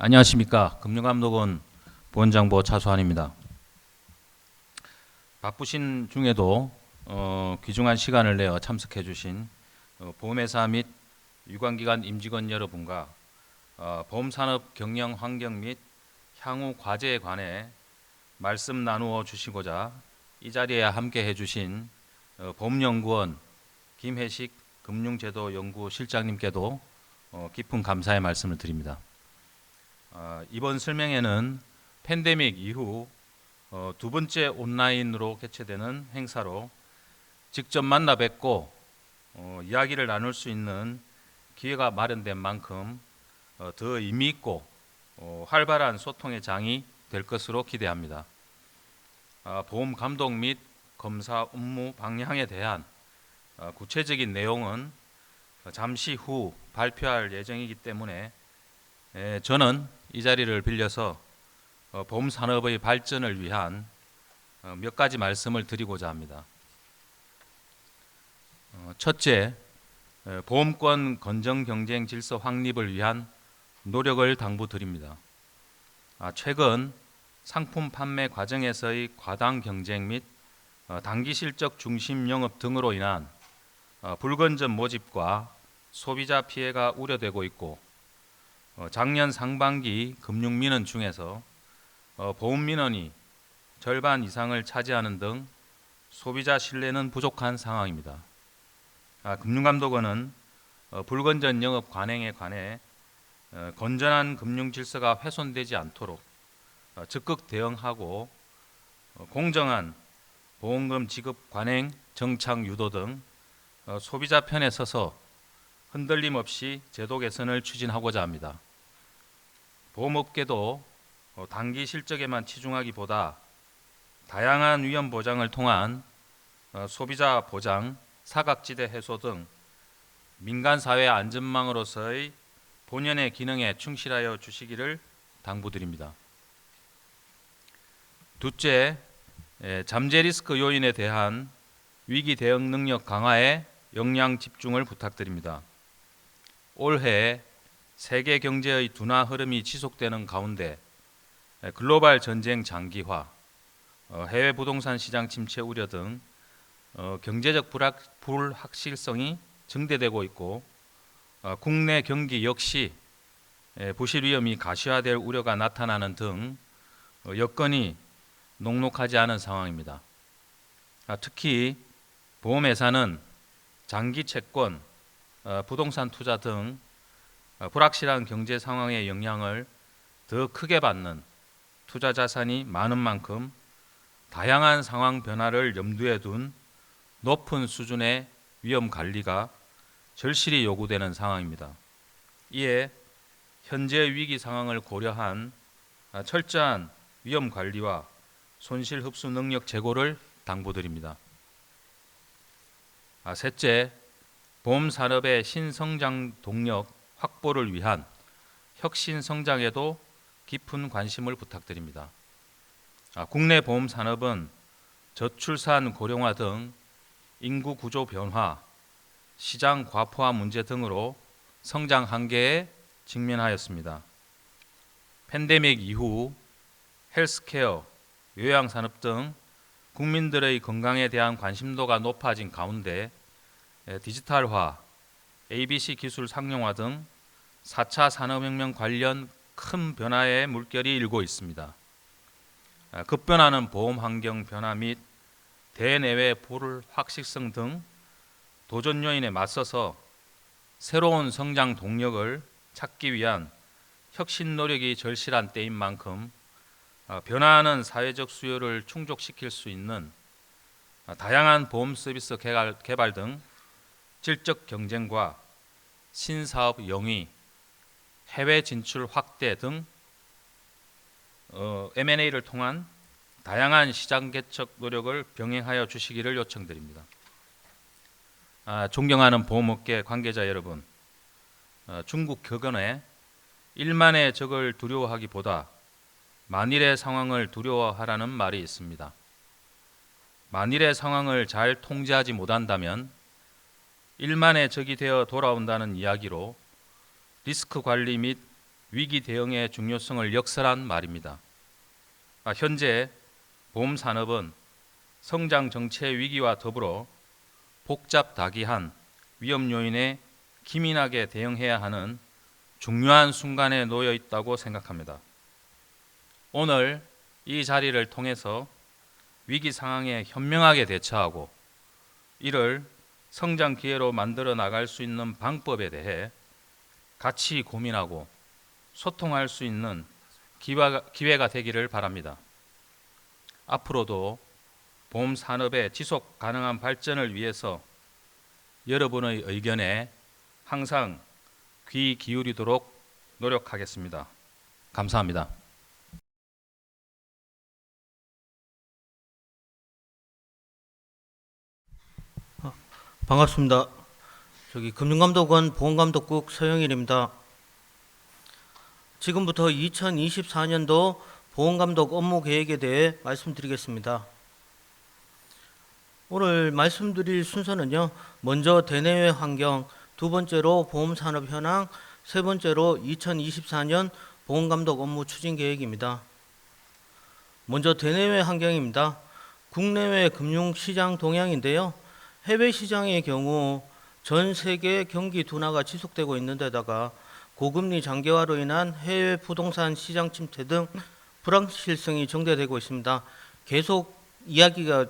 안녕하십니까 금융감독원 보원장보 차수환입니다. 바쁘신 중에도 어, 귀중한 시간을 내어 참석해 주신 어, 보험회사 및 유관기관 임직원 여러분과 어, 보험산업 경영 환경 및 향후 과제에 관해 말씀 나누어 주시고자 이 자리에 함께 해주신 어, 보험연구원 김혜식 금융제도연구실장님께도 어, 깊은 감사의 말씀을 드립니다. 어, 이번 설명회는 팬데믹 이후 어, 두 번째 온라인으로 개최되는 행사로 직접 만나 뵙고 어, 이야기를 나눌 수 있는 기회가 마련된 만큼 어, 더 의미 있고 어, 활발한 소통의 장이 될 것으로 기대합니다. 아, 보험 감독 및 검사 업무 방향에 대한 어, 구체적인 내용은 잠시 후 발표할 예정이기 때문에 에, 저는 이 자리를 빌려서 어, 보험 산업의 발전을 위한 어, 몇 가지 말씀을 드리고자 합니다. 어, 첫째, 에, 보험권 건정 경쟁 질서 확립을 위한 노력을 당부드립니다. 아, 최근 상품 판매 과정에서의 과당 경쟁 및 어, 단기 실적 중심 영업 등으로 인한 어, 불건전 모집과 소비자 피해가 우려되고 있고 어, 작년 상반기 금융 민원 중에서 어, 보험 민원이 절반 이상을 차지하는 등 소비자 신뢰는 부족한 상황입니다. 아, 금융감독원은 어, 불건전 영업 관행에 관해 어, 건전한 금융 질서가 훼손되지 않도록 어, 적극 대응하고 어, 공정한 보험금 지급 관행 정착 유도 등 어, 소비자 편에 서서 흔들림 없이 제도 개선을 추진하고자 합니다. 보험업계도 어, 단기 실적에만 치중하기보다 다양한 위험 보장을 통한 어, 소비자 보장, 사각지대 해소 등 민간 사회 안전망으로서의 본연의 기능에 충실하여 주시기를 당부드립니다. 둘째, 에, 잠재 리스크 요인에 대한 위기 대응 능력 강화에 역량 집중을 부탁드립니다. 올해 세계 경제의 둔화 흐름이 지속되는 가운데 에, 글로벌 전쟁 장기화, 어, 해외 부동산 시장 침체 우려 등 어, 경제적 불확, 불확실성이 증대되고 있고 어, 국내 경기 역시 에, 부실 위험이 가시화될 우려가 나타나는 등 어, 여건이 녹록하지 않은 상황입니다. 아, 특히 보험회사는 장기 채권, 어, 부동산 투자 등 어, 불확실한 경제 상황의 영향을 더 크게 받는 투자 자산이 많은 만큼 다양한 상황 변화를 염두에 둔 높은 수준의 위험 관리가 절실히 요구되는 상황입니다. 이에 현재 위기 상황을 고려한 아, 철저한 위험 관리와 손실 흡수 능력 제고를 당부드립니다. 아, 셋째, 보험 산업의 신성장 동력 확보를 위한 혁신 성장에도 깊은 관심을 부탁드립니다. 아, 국내 보험 산업은 저출산 고령화 등 인구 구조 변화, 시장 과포화 문제 등으로 성장 한계에 직면하였습니다. 팬데믹 이후 헬스케어, 요양 산업 등 국민들의 건강에 대한 관심도가 높아진 가운데 에, 디지털화, ABC 기술 상용화 등 4차 산업혁명 관련 큰 변화의 물결이 일고 있습니다. 아, 급변하는 보험 환경 변화 및 대내외 불확실성 등 도전 요인에 맞서서 새로운 성장 동력을 찾기 위한 혁신 노력이 절실한 때인 만큼 아, 변화하는 사회적 수요를 충족시킬 수 있는 아, 다양한 보험 서비스 개발 등 질적 경쟁과 신사업 영위, 해외 진출 확대 등 어, M&A를 통한 다양한 시장 개척 노력을 병행하여 주시기를 요청드립니다. 아, 존경하는 보험업계 관계자 여러분, 어, 중국 격언에 일만의 적을 두려워하기보다 만일의 상황을 두려워하라는 말이 있습니다. 만일의 상황을 잘 통제하지 못한다면 일만의 적이 되어 돌아온다는 이야기로 리스크 관리 및 위기 대응의 중요성을 역설한 말입니다. 아, 현재 보험 산업은 성장 정체 위기와 더불어 복잡다기한 위험 요인에 기민하게 대응해야 하는 중요한 순간에 놓여 있다고 생각합니다. 오늘 이 자리를 통해서 위기 상황에 현명하게 대처하고 이를 성장 기회로 만들어 나갈 수 있는 방법에 대해 같이 고민하고 소통할 수 있는 기회가, 되기를 바랍니다. 앞으로도 보험 산업의 지속 가능한 발전을 위해서 여러분의 의견에 항상 귀 기울이도록 노력하겠습니다. 감사합니다. 반갑습니다. 저기 금융감독원 보험감독국 서영일입니다. 지금부터 2024년도 보험감독 업무 계획에 대해 말씀드리겠습니다. 오늘 말씀드릴 순서는요. 먼저 대내외 환경, 두 번째로 보험산업 현황, 세 번째로 2024년 보험감독 업무 추진 계획입니다. 먼저 대내외 환경입니다. 국내외 금융시장 동향인데요. 해외 시장의 경우 전 세계 경기 둔화가 지속되고 있는 데다가 고금리 장기화로 인한 해외 부동산 시장 침체 등 불확실성이 정대되고 있습니다. 계속 이야기가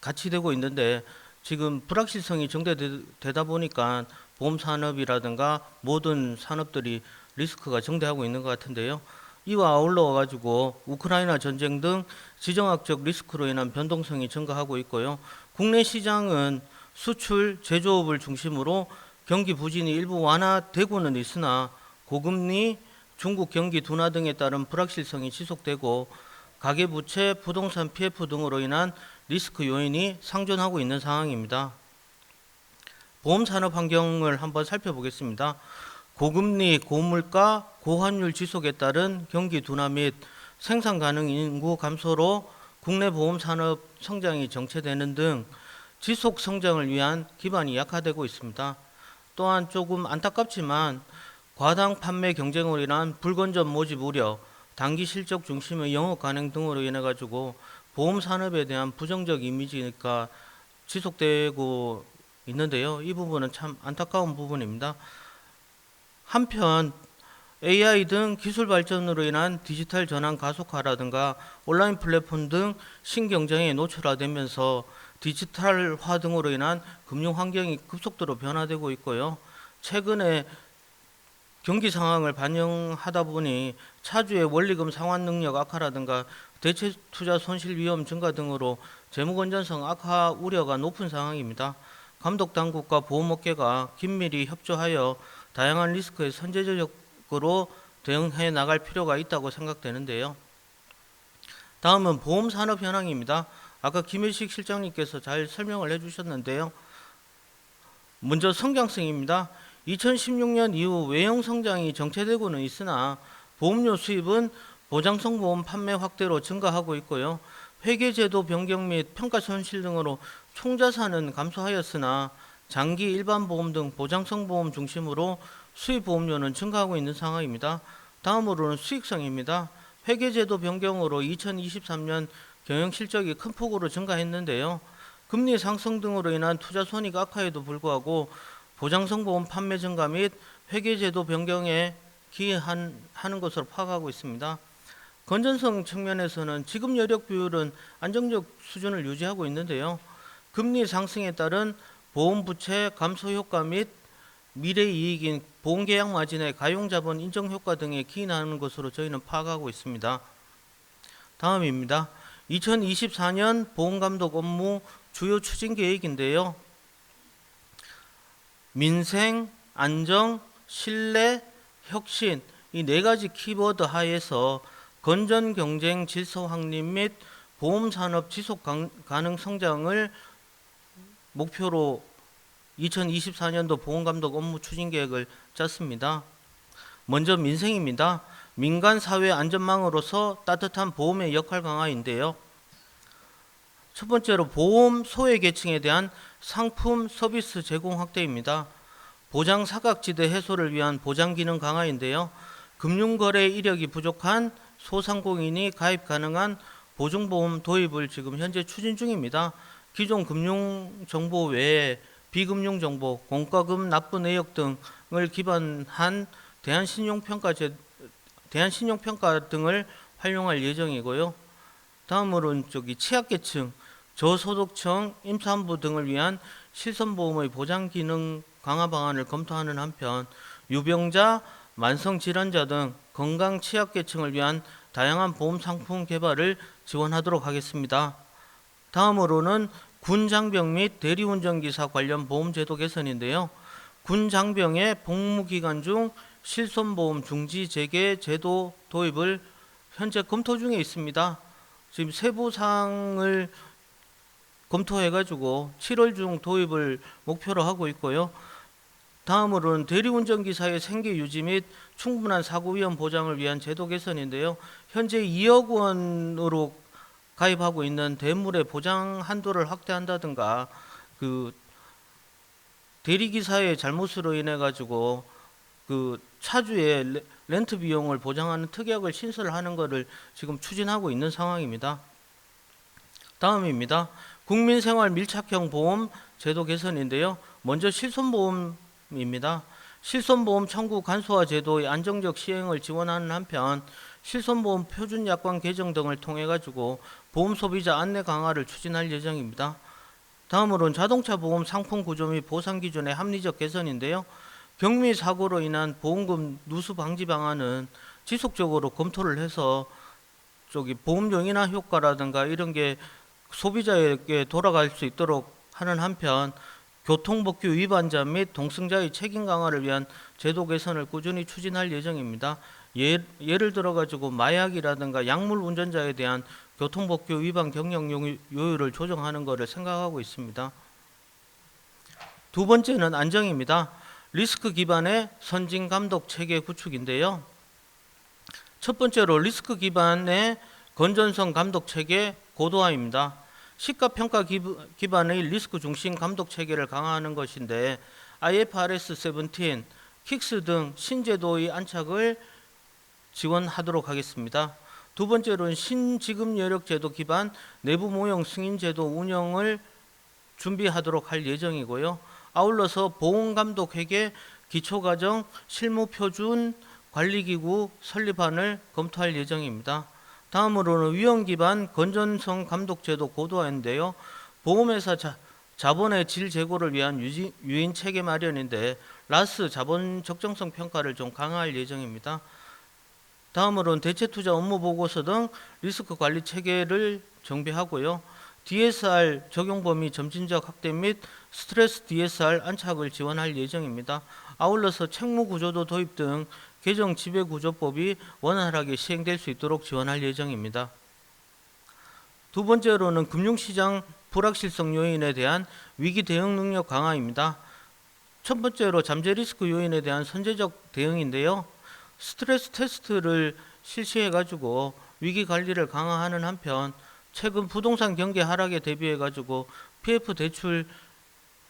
같이 되고 있는데 지금 불확실성이 정대되다 보니까 보험 산업이라든가 모든 산업들이 리스크가 정대하고 있는 것 같은데요. 이와 아울러 가지고 우크라이나 전쟁 등 지정학적 리스크로 인한 변동성이 증가하고 있고요. 국내 시장은 수출, 제조업을 중심으로 경기 부진이 일부 완화되고는 있으나 고금리, 중국 경기 둔화 등에 따른 불확실성이 지속되고 가계부채, 부동산 PF 등으로 인한 리스크 요인이 상존하고 있는 상황입니다. 보험 산업 환경을 한번 살펴보겠습니다. 고금리, 고물가, 고환율 지속에 따른 경기 둔화 및 생산 가능 인구 감소로 국내 보험 산업 성장이 정체되는 등 지속 성장을 위한 기반이 약화되고 있습니다. 또한 조금 안타깝지만 과당 판매 인한 불건전 모집 우려, 단기 실적 중심의 영업 가능 등으로 인해 가지고 보험 산업에 대한 부정적 이미지가 지속되고 있는데요. 이 부분은 참 안타까운 부분입니다. 한편 AI 등 기술 발전으로 인한 디지털 전환 가속화라든가 온라인 플랫폼 등 신경쟁에 노출화되면서 디지털화 등으로 인한 금융 환경이 급속도로 변화되고 있고요. 최근에 경기 상황을 반영하다 보니 차주의 원리금 상환 능력 악화라든가 대체 투자 손실 위험 증가 등으로 재무 건전성 악화 우려가 높은 상황입니다. 감독 당국과 보험업계가 긴밀히 협조하여 다양한 리스크에 선제적 으로 대응해 나갈 필요가 있다고 생각되는데요. 다음은 보험 산업 현황입니다. 아까 김일식 실장님께서 잘 설명을 해주셨는데요. 먼저 성장성입니다. 2016년 이후 외형 성장이 정체되고는 있으나 보험료 수입은 보장성 보험 판매 확대로 증가하고 있고요. 회계제도 변경 및 평가 손실 등으로 총자산은 감소하였으나 장기 일반 보험 등 보장성 보험 중심으로 수입 보험료는 증가하고 있는 상황입니다. 다음으로는 수익성입니다. 회계제도 변경으로 2023년 경영 실적이 큰 폭으로 증가했는데요. 금리 상승 등으로 인한 투자 손익 악화에도 불구하고 보장성 보험 판매 증가 및 회계제도 변경에 기여하는 것으로 파악하고 있습니다. 건전성 측면에서는 지급 여력 비율은 안정적 수준을 유지하고 있는데요. 금리 상승에 따른 보험 부채 감소 효과 및 미래 이익인 보험 계약 마진의 가용 자본 인정 효과 등에 기인하는 것으로 저희는 파악하고 있습니다. 다음입니다. 2024년 보험감독 업무 주요 추진 계획인데요. 민생, 안정, 신뢰, 혁신 이 네 가지 키워드 하에서 건전 경쟁 질서 확립 및 보험 산업 지속 가능 성장을 목표로 2024년도 보험감독 업무 추진 계획을 짰습니다. 먼저 민생입니다. 민간 사회 안전망으로서 따뜻한 보험의 역할 강화인데요. 첫 번째로 보험 소외 계층에 대한 상품 서비스 제공 확대입니다. 보장 사각지대 해소를 위한 보장 기능 강화인데요. 금융거래 이력이 부족한 소상공인이 가입 가능한 보증보험 도입을 지금 현재 추진 중입니다. 기존 금융정보 외에 비금융 정보, 공과금 납부 내역 등을 기반한 대한신용평가 제 대한신용평가 등을 활용할 예정이고요. 다음으로는 저기 취약계층, 저소득층, 임산부 등을 위한 실손보험의 보장 기능 강화 방안을 검토하는 한편 유병자, 만성 질환자 등 건강 취약계층을 위한 다양한 보험 상품 개발을 지원하도록 하겠습니다. 다음으로는 군 장병 및 대리운전기사 관련 보험 제도 개선인데요. 군 장병의 복무 기간 중 실손보험 중지 재개 제도 도입을 현재 검토 중에 있습니다. 지금 세부 사항을 검토해 가지고 7월 중 도입을 목표로 하고 있고요. 다음으로는 대리운전 기사의 생계 유지 및 충분한 사고 위험 보장을 위한 제도 개선인데요. 현재 2억 원으로 가입하고 있는 대물의 보장 한도를 확대한다든가 그 대리 기사의 잘못으로 인해 가지고 그 차주의 레- 렌트 비용을 보장하는 특약을 신설하는 것을 지금 추진하고 있는 상황입니다. 다음입니다. 국민생활 밀착형 보험 제도 개선인데요. 먼저 실손보험입니다. 실손보험 청구 간소화 제도의 안정적 시행을 지원하는 한편 실손보험 표준 약관 개정 등을 통해 가지고 보험 소비자 안내 강화를 추진할 예정입니다. 다음으로는 자동차 보험 상품 구조 및 보상 기준의 합리적 개선인데요. 경미 사고로 인한 보험금 누수 방지 방안은 지속적으로 검토를 해서 저기 보험료 인하 효과라든가 이런 게 소비자에게 돌아갈 수 있도록 하는 한편 교통법규 위반자 및 동승자의 책임 강화를 위한 제도 개선을 꾸준히 추진할 예정입니다. 예, 예를 들어 가지고 마약이라든가 약물 운전자에 대한 교통법규 위반 경영 요- 요율을 조정하는 것을 생각하고 있습니다. 두 번째는 안정입니다. 리스크 기반의 선진 감독 체계 구축인데요. 첫 번째로 리스크 기반의 건전성 감독 체계 고도화입니다. 시가 평가 기반의 리스크 중심 감독 체계를 강화하는 것인데 IFRS 17, 킥스 등 신제도의 안착을 지원하도록 하겠습니다. 두 번째로는 신지급 여력 제도 기반 내부 모형 승인 제도 운영을 준비하도록 할 예정이고요. 아울러서 보험 감독 회계 기초 과정 실무 표준 관리기구 설립안을 검토할 예정입니다. 다음으로는 위험 기반 건전성 감독 제도 고도화인데요. 보험회사 자, 자본의 질 제고를 위한 유인 체계 마련인데 라스 자본 적정성 평가를 좀 강화할 예정입니다. 다음으로는 대체 투자 업무 보고서 등 리스크 관리 체계를 정비하고요. DSR 적용 범위 점진적 확대 및 스트레스 DSR 안착을 지원할 예정입니다. 아울러서 책무 구조도 도입 등 개정 지배 구조법이 원활하게 시행될 수 있도록 지원할 예정입니다. 두 번째로는 금융시장 불확실성 요인에 대한 위기 대응 능력 강화입니다. 첫 번째로 잠재 리스크 요인에 대한 선제적 대응인데요. 스트레스 테스트를 실시해 가지고 위기 관리를 강화하는 한편 최근 부동산 경기 하락에 대비해 가지고 PF 대출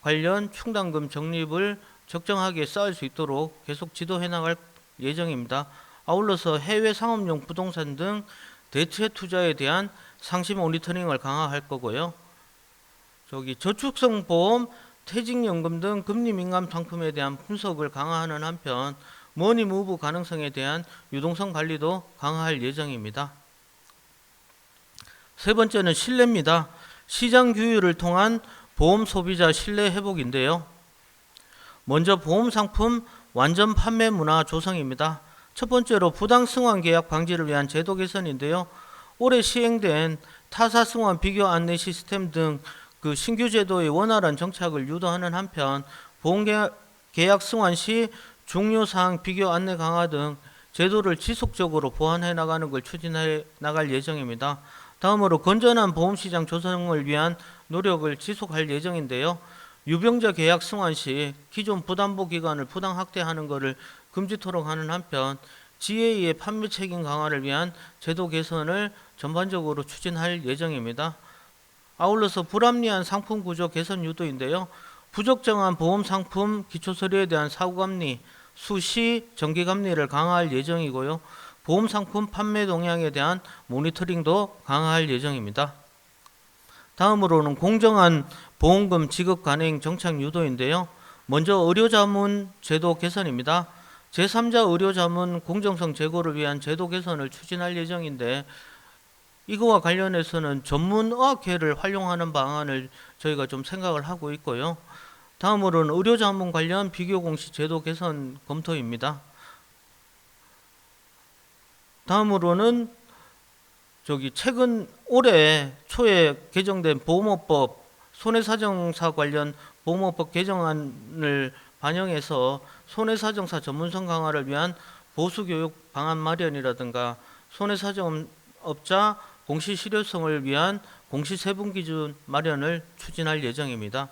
관련 충당금 적립을 적정하게 쌓을 수 있도록 계속 지도해 나갈 예정입니다. 아울러서 해외 상업용 부동산 등 대체 투자에 대한 상시 모니터링을 강화할 거고요. 저기 저축성 보험, 퇴직연금 등 금리 민감 상품에 대한 분석을 강화하는 한편 머니 무브 가능성에 대한 유동성 관리도 강화할 예정입니다. 세 번째는 신뢰입니다. 시장 규율을 통한 보험 소비자 신뢰 회복인데요. 먼저 보험 상품 완전 판매 문화 조성입니다. 첫 번째로 부당 승환 계약 방지를 위한 제도 개선인데요. 올해 시행된 타사 승환 비교 안내 시스템 등 그 신규 제도의 원활한 정착을 유도하는 한편 보험 계약, 승환 시 중요 사항 비교 안내 강화 등 제도를 지속적으로 보완해 나가는 걸 추진해 나갈 예정입니다. 다음으로 건전한 보험 시장 조성을 위한 노력을 지속할 예정인데요. 유병자 계약 승환 시 기존 부담보 기간을 부당 확대하는 것을 금지토록 하는 한편 GA의 판매 책임 강화를 위한 제도 개선을 전반적으로 추진할 예정입니다. 아울러서 불합리한 상품 구조 개선 유도인데요. 부적정한 보험 상품 기초 서류에 대한 사고 감리, 수시 정기 감리를 강화할 예정이고요. 보험 상품 판매 동향에 대한 모니터링도 강화할 예정입니다. 다음으로는 공정한 보험금 지급 관행 정착 유도인데요. 먼저 의료자문 제도 개선입니다. 제3자 의료자문 공정성 제고를 위한 제도 개선을 추진할 예정인데 이거와 관련해서는 전문 의학회를 활용하는 방안을 저희가 좀 생각을 하고 있고요. 다음으로는 의료 자문 관련 비교 공시 제도 개선 검토입니다. 다음으로는 저기 최근 올해 초에 개정된 보험업법 손해사정사 관련 보험업법 개정안을 반영해서 손해사정사 전문성 강화를 위한 보수교육 방안 마련이라든가 손해사정업자 공시 실효성을 위한 공시 세분 기준 마련을 추진할 예정입니다.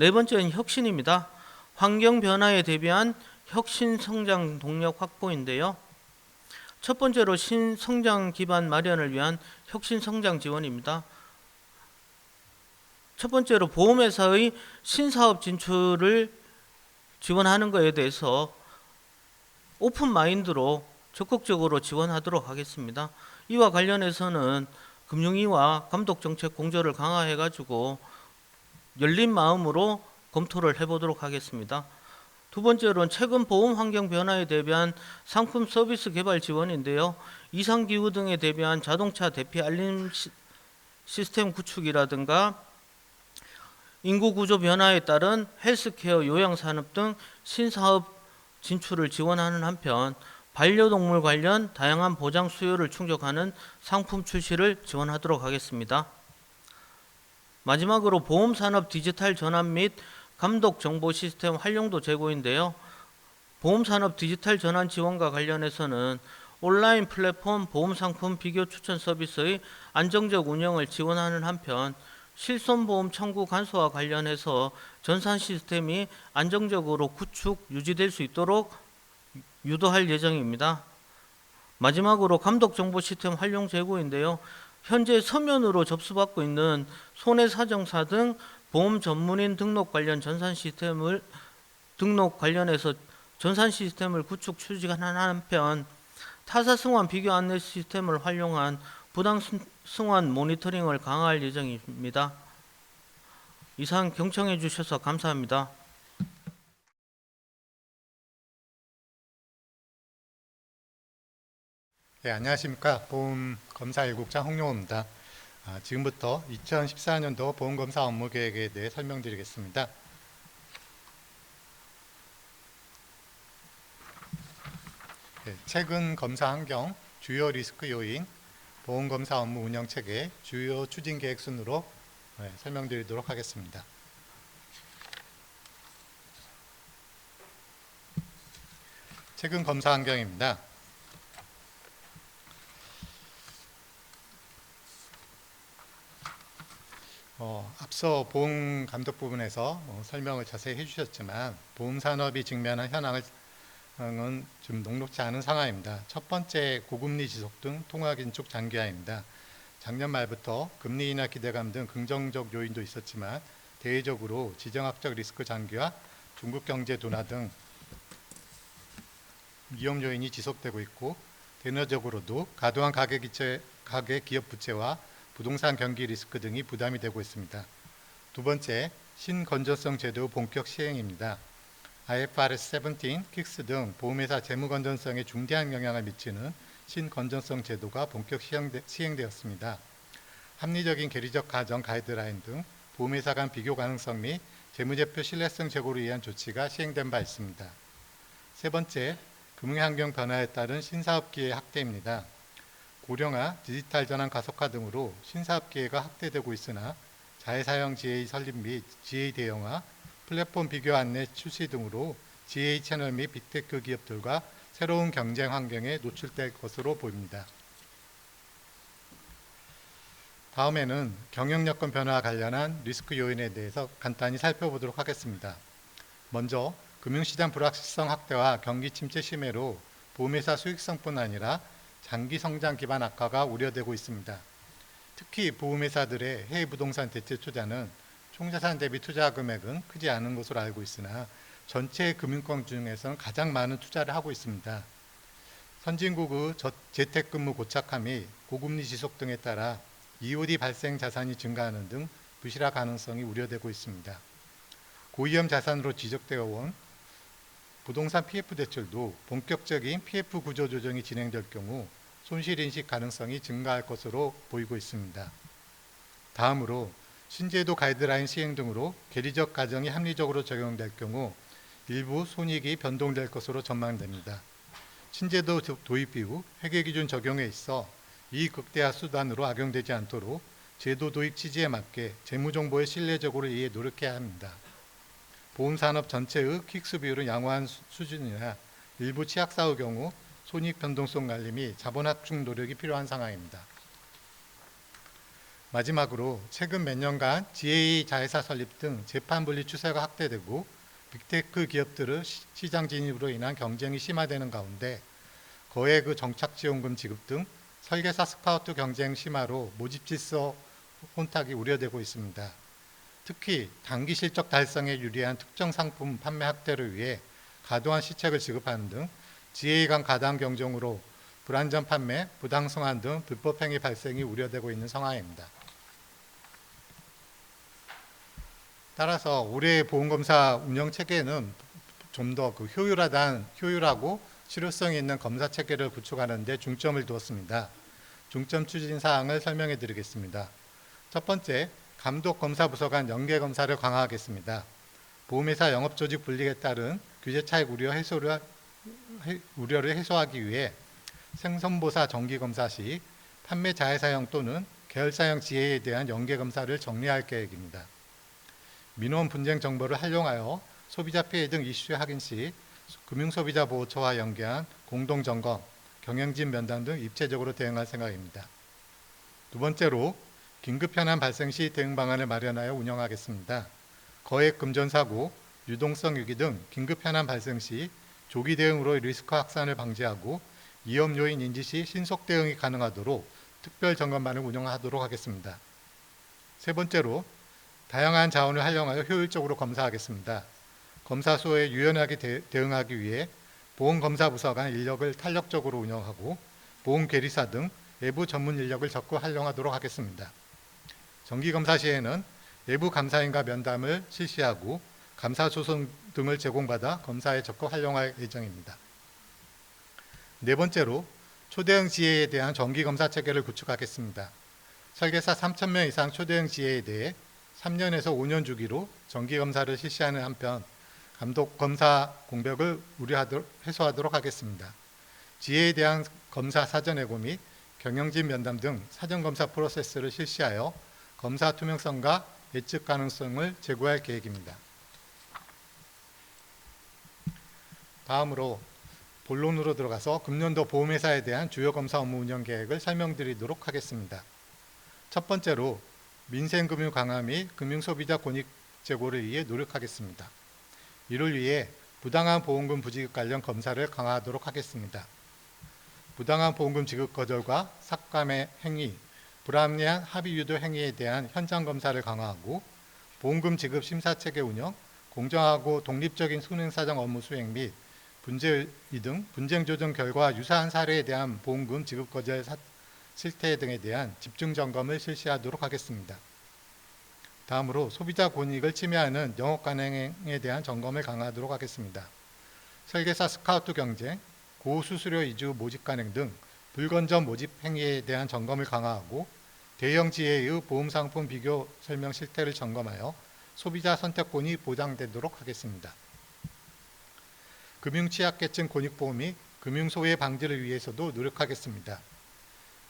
네 번째는 혁신입니다. 환경 변화에 대비한 혁신 성장 동력 확보인데요. 첫 번째로 신성장 기반 마련을 위한 혁신 성장 지원입니다. 첫 번째로 보험회사의 신사업 진출을 지원하는 것에 대해서 오픈 마인드로 적극적으로 지원하도록 하겠습니다. 이와 관련해서는 금융위와 감독 정책 공조를 강화해 가지고 열린 마음으로 검토를 해보도록 하겠습니다. 두 번째로는 최근 보험 환경 변화에 대비한 상품 서비스 개발 지원인데요. 이상 기후 등에 대비한 자동차 대피 알림 시, 시스템 구축이라든가 인구 구조 변화에 따른 헬스케어 요양 산업 등 신사업 진출을 지원하는 한편 반려동물 관련 다양한 보장 수요를 충족하는 상품 출시를 지원하도록 하겠습니다. 마지막으로 보험 산업 디지털 전환 및 감독 정보 시스템 활용도 제고인데요. 보험 산업 디지털 전환 지원과 관련해서는 온라인 플랫폼 보험 상품 비교 추천 서비스의 안정적 운영을 지원하는 한편 실손 보험 청구 간소와 관련해서 전산 시스템이 안정적으로 구축 유지될 수 있도록 유도할 예정입니다. 마지막으로 감독 정보 시스템 활용 제고인데요. 현재 서면으로 접수받고 있는 손해사정사 등 보험 전문인 등록 관련 전산 시스템을 등록 관련해서 전산 시스템을 구축 추진하는 한편 타사 승환 비교 안내 시스템을 활용한 부당 승- 승환 모니터링을 강화할 예정입니다. 이상 경청해 주셔서 감사합니다. 네, 안녕하십니까. 보험검사 일국장 홍용호입니다. 아, 지금부터 2014년도 보험검사 업무 계획에 대해 설명드리겠습니다. 네, 최근 검사 환경, 주요 리스크 요인, 보험검사 업무 운영 체계, 주요 추진 계획 순으로 네, 설명드리도록 하겠습니다. 최근 검사 환경입니다. 어, 앞서 보험 감독 부분에서 어, 설명을 자세히 해주셨지만 보험 산업이 직면한 현황을 은좀 녹록지 않은 상황입니다. 첫 번째 고금리 지속 등 통화 긴축 장기화입니다. 작년 말부터 금리 인하 기대감 등 긍정적 요인도 있었지만 대외적으로 지정학적 리스크 장기화, 중국 경제 둔화 등 위험 요인이 지속되고 있고 대내적으로도 과도한 가계 기업 부채와 부동산 경기 리스크 등이 부담이 되고 있습니다. 두 번째, 신건전성 제도 본격 시행입니다. IFRS 17, 킥스 등 보험회사 재무 건전성에 중대한 영향을 미치는 신건전성 제도가 본격 시행되, 시행되었습니다. 합리적인 계리적 가정 가이드라인 등 보험회사 간 비교 가능성 및 재무제표 신뢰성 제고를 위한 조치가 시행된 바 있습니다. 세 번째, 금융환경 변화에 따른 신사업 기회 확대입니다. 고령화, 디지털 전환 가속화 등으로 신사업 기회가 확대되고 있으나 자회사형 GA 설립 및 GA 대형화, 플랫폼 비교 안내 출시 등으로 GA 채널 및 빅테크 기업들과 새로운 경쟁 환경에 노출될 것으로 보입니다. 다음에는 경영 여건 변화와 관련한 리스크 요인에 대해서 간단히 살펴보도록 하겠습니다. 먼저 금융시장 불확실성 확대와 경기 침체 심해로 보험회사 수익성뿐 아니라 장기 성장 기반 악화가 우려되고 있습니다. 특히 보험회사들의 해외 부동산 대체 투자는 총자산 대비 투자 금액은 크지 않은 것으로 알고 있으나 전체 금융권 중에서는 가장 많은 투자를 하고 있습니다. 선진국의 저- 재택근무 고착함이 고금리 지속 등에 따라 EOD 발생 자산이 증가하는 등 부실화 가능성이 우려되고 있습니다. 고위험 자산으로 지적되어 온 부동산 PF 대출도 본격적인 PF 구조 조정이 진행될 경우 손실 인식 가능성이 증가할 것으로 보이고 있습니다. 다음으로 신제도 가이드라인 시행 등으로 계리적 가정이 합리적으로 적용될 경우 일부 손익이 변동될 것으로 전망됩니다. 신제도 도- 도입 이후 회계 기준 적용에 있어 이익 극대화 수단으로 악용되지 않도록 제도 도입 취지에 맞게 재무 정보의 신뢰적으로 이해 노력해야 합니다. 보험 산업 전체의 킥스 비율은 양호한 수- 수준이나 일부 취약사의 경우 손익 변동성 관리 및 자본 합중 노력이 필요한 상황입니다. 마지막으로 최근 몇 년간 GA 자회사 설립 등 재판 분리 추세가 확대되고 빅테크 기업들의 시- 시장 진입으로 인한 경쟁이 심화되는 가운데 거액의 그 정착 지원금 지급 등 설계사 스카우트 경쟁 심화로 모집 질서 혼탁이 우려되고 있습니다. 특히 단기 실적 달성에 유리한 특정 상품 판매 확대를 위해 과도한 시책을 지급하는 등 GA 간 가당 경쟁으로 불안전 판매, 부당 성환 등 불법 행위 발생이 우려되고 있는 상황입니다. 따라서 올해 보험검사 운영 체계는 좀 더 그 효율하단 효율하고 실효성 있는 검사 체계를 구축하는 데 중점을 두었습니다. 중점 추진 사항을 설명해 드리겠습니다. 첫 번째, 감독 검사 부서 간 연계 검사를 강화하겠습니다. 보험회사 영업 조직 분리에 따른 규제 차익 우려 해소를 해- 우려를 해소하기 위해 생선보사 정기 검사 시 판매 자회사형 또는 계열사형 지혜에 대한 연계 검사를 정리할 계획입니다. 민원 분쟁 정보를 활용하여 소비자 피해 등 이슈 확인 시 금융소비자 보호처와 연계한 공동 점검, 경영진 면담 등 입체적으로 대응할 생각입니다. 두 번째로 긴급 현안 발생 시 대응 방안을 마련하여 운영하겠습니다. 거액 금전 사고, 유동성 위기 등 긴급 현안 발생 시 조기 대응으로 리스크 확산을 방지하고 위험 요인 인지 시 신속 대응이 가능하도록 특별 점검반을 운영하도록 하겠습니다. 세 번째로 다양한 자원을 활용하여 효율적으로 검사하겠습니다. 검사 수에 유연하게 대, 대응하기 위해 보험검사부서 간 인력을 탄력적으로 운영하고 보험계리사 등 외부 전문 인력을 적극 활용하도록 하겠습니다. 정기검사 시에는 외부 감사인과 면담을 실시하고 감사 소송 등을 제공받아 검사에 적극 활용할 예정입니다. 네 번째로 초대형 지혜에 대한 정기검사 체계를 구축하겠습니다. 설계사 3,000명 이상 초대형 지혜에 대해 3년에서 5년 주기로 정기검사를 실시하는 한편 감독 검사 공백을 우려하도록 해소하도록 하겠습니다. 지혜에 대한 검사 사전 예고 및 경영진 면담 등 사전 검사 프로세스를 실시하여 검사 투명성과 예측 가능성을 제고할 계획입니다. 다음으로 본론으로 들어가서 금년도 보험회사에 대한 주요 검사 업무 운영 계획을 설명드리도록 하겠습니다. 첫 번째로 민생금융 강화 및 금융소비자 권익 제고를 위해 노력하겠습니다. 이를 위해 부당한 보험금 부지급 관련 검사를 강화하도록 하겠습니다. 부당한 보험금 지급 거절과 삭감의 행위, 불합리한 합의 유도 행위에 대한 현장 검사를 강화하고 보험금 지급 심사 체계 운영, 공정하고 독립적인 손해사정 업무 수행 및 분쟁 등 분쟁 조정 결과 유사한 사례에 대한 보험금 지급 거절 사- 실태 등에 대한 집중 점검을 실시하도록 하겠습니다. 다음으로 소비자 권익을 침해하는 영업 관행에 대한 점검을 강화하도록 하겠습니다. 설계사 스카우트 경쟁, 고수수료 이주 모집 관행 등 불건전 모집 행위에 대한 점검을 강화하고 대형 지혜의 보험 상품 비교 설명 실태를 점검하여 소비자 선택권이 보장되도록 하겠습니다. 금융 취약계층 권익보험이 금융소외 방지를 위해서도 노력하겠습니다.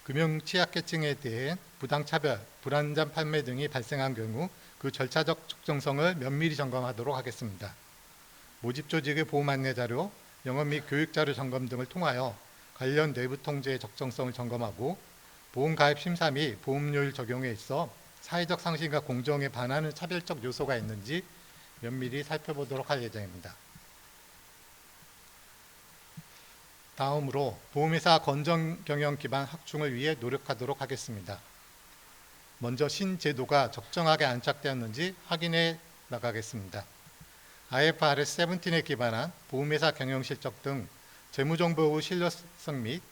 금융 취약계층에 대해 부당차별, 불안전 판매 등이 발생한 경우 그 절차적 적정성을 면밀히 점검하도록 하겠습니다. 모집 조직의 보험 안내 자료, 영업 및 교육 자료 점검 등을 통하여 관련 내부 통제의 적정성을 점검하고 보험 가입 심사 및 보험료율 적용에 있어 사회적 상식과 공정에 반하는 차별적 요소가 있는지 면밀히 살펴보도록 할 예정입니다. 다음으로 보험회사 건전 경영 기반 확충을 위해 노력하도록 하겠습니다. 먼저 신제도가 적정하게 안착되었는지 확인해 나가겠습니다. IFRS 17에 기반한 보험회사 경영실적 등 재무정보의 신뢰성 및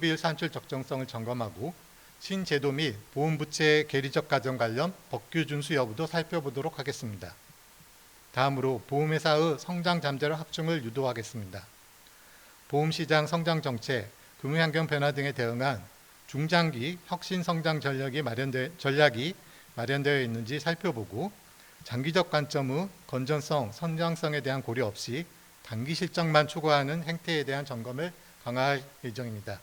비율 산출 적정성을 점검하고 신제도 및 보험부채 계리적 가정 관련 법규 준수 여부도 살펴보도록 하겠습니다. 다음으로 보험회사의 성장 잠재력 확충을 유도하겠습니다. 보험시장 성장 정책, 금융환경 변화 등에 대응한 중장기 혁신 성장 전략이 마련되, 전략이 마련되어 있는지 살펴보고 장기적 관점의 건전성, 선장성에 대한 고려 없이 단기 실적만 추구하는 행태에 대한 점검을 강화할 예정입니다.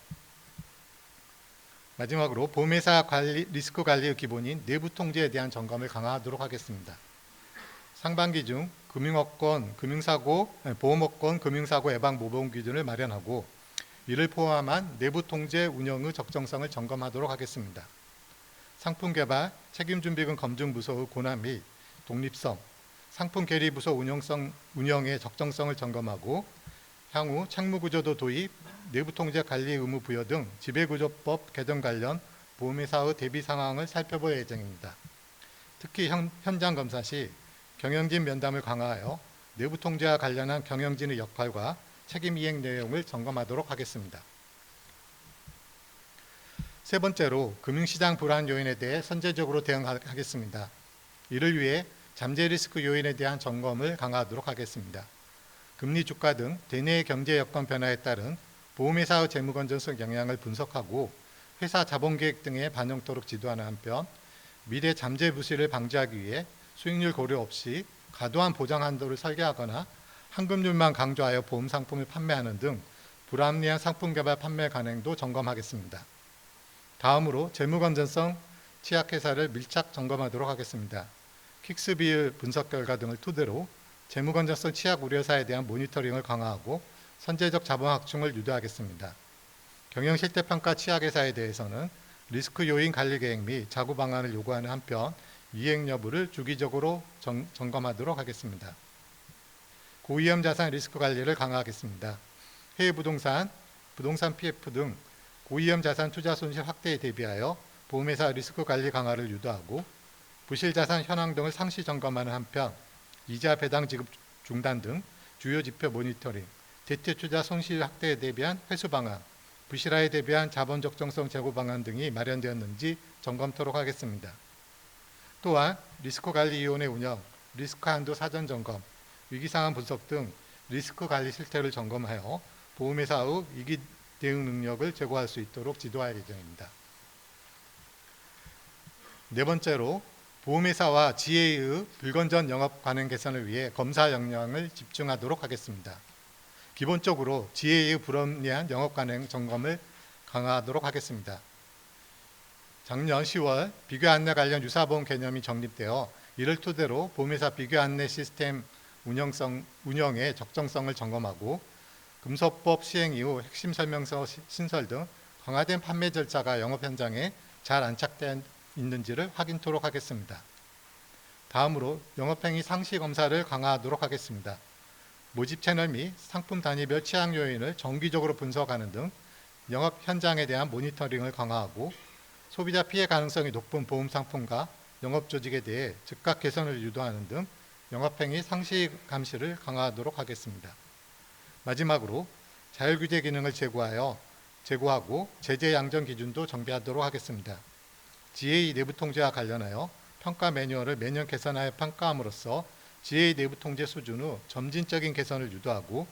마지막으로 보험회사 관리, 리스크 관리의 기본인 내부 통제에 대한 점검을 강화하도록 하겠습니다. 상반기 중 금융업권, 금융사고, 보험업권, 금융사고 예방 모범 기준을 마련하고 이를 포함한 내부 통제 운영의 적정성을 점검하도록 하겠습니다. 상품 개발, 책임 준비금 검증 부서의 권한 및 독립성, 상품 계리 부서 운영성 운영의 적정성을 점검하고 향후 책무 구조도 도입, 내부 통제 관리 의무 부여 등 지배구조법 개정 관련 보험회사의 대비 상황을 살펴볼 예정입니다. 특히 현, 현장 검사 시 경영진 면담을 강화하여 내부 통제와 관련한 경영진의 역할과 책임 이행 내용을 점검하도록 하겠습니다. 세 번째로 금융시장 불안 요인에 대해 선제적으로 대응하겠습니다. 이를 위해 잠재 리스크 요인에 대한 점검을 강화하도록 하겠습니다. 금리 주가 등 대내 경제 여건 변화에 따른 보험회사의 재무 건전성 영향을 분석하고 회사 자본 계획 등에 반영토록 지도하는 한편 미래 잠재 부실을 방지하기 위해 수익률 고려 없이 과도한 보장 한도를 설계하거나 환급률만 강조하여 보험 상품을 판매하는 등 불합리한 상품 개발 판매 간행도 점검하겠습니다. 다음으로 재무 건전성 취약회사를 밀착 점검하도록 하겠습니다. 킥스 비율 분석 결과 등을 토대로 재무 건전성 취약 우려사에 대한 모니터링을 강화하고 선제적 자본 확충을 유도하겠습니다. 경영 실태 평가 취약회사에 대해서는 리스크 요인 관리 계획 및 자구 방안을 요구하는 한편 이행 여부를 주기적으로 점, 점검하도록 하겠습니다. 고위험 자산 리스크 관리를 강화하겠습니다. 해외 부동산, 부동산 PF 등 고위험 자산 투자 손실 확대에 대비하여 보험회사 리스크 관리 강화를 유도하고 부실 자산 현황 등을 상시 점검하는 한편 이자 배당 지급 중단 등 주요 지표 모니터링, 대체 투자 손실 확대에 대비한 회수 방안, 부실화에 대비한 자본 적정성 제고 방안 등이 마련되었는지 점검토록 하겠습니다. 또한 리스크 관리 위원회 운영, 리스크 한도 사전 점검, 위기 상황 분석 등 리스크 관리 실태를 점검하여 보험회사의 위기 대응 능력을 제고할 수 있도록 지도할 예정입니다. 네 번째로 보험회사와 GA의 불건전 영업 관행 개선을 위해 검사 역량을 집중하도록 하겠습니다. 기본적으로 GA의 불합리한 영업 관행 점검을 강화하도록 하겠습니다. 작년 10월 비교 안내 관련 유사보험 개념이 정립되어 이를 토대로 보험회사 비교 안내 시스템 운영성, 운영의 적정성을 점검하고 금소법 시행 이후 핵심 설명서 시- 신설 등 강화된 판매 절차가 영업 현장에 잘 안착되어 있는지를 확인토록 하겠습니다. 다음으로 영업행위 상시 검사를 강화하도록 하겠습니다. 모집 채널 및 상품 단위별 취향 요인을 정기적으로 분석하는 등 영업 현장에 대한 모니터링을 강화하고 소비자 피해 가능성이 높은 보험 상품과 영업 조직에 대해 즉각 개선을 유도하는 등 영업행위 상시 감시를 강화하도록 하겠습니다. 마지막으로 자율 규제 기능을 제고하여 제고하고 제재 양정 기준도 정비하도록 하겠습니다. GA 내부 통제와 관련하여 평가 매뉴얼을 매년 개선하여 평가함으로써 GA 내부 통제 수준의 점진적인 개선을 유도하고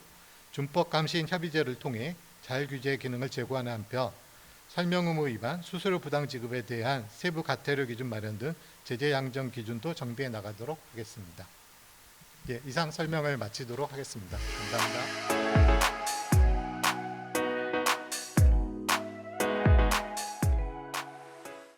준법 감시인 협의제를 통해 자율규제 기능을 제고하는 한편 설명 의무 위반, 수수료 부당 지급에 대한 세부 과태료 기준 마련 등 제재 양정 기준도 정비해 나가도록 하겠습니다. 예, 이상 설명을 마치도록 하겠습니다. 감사합니다.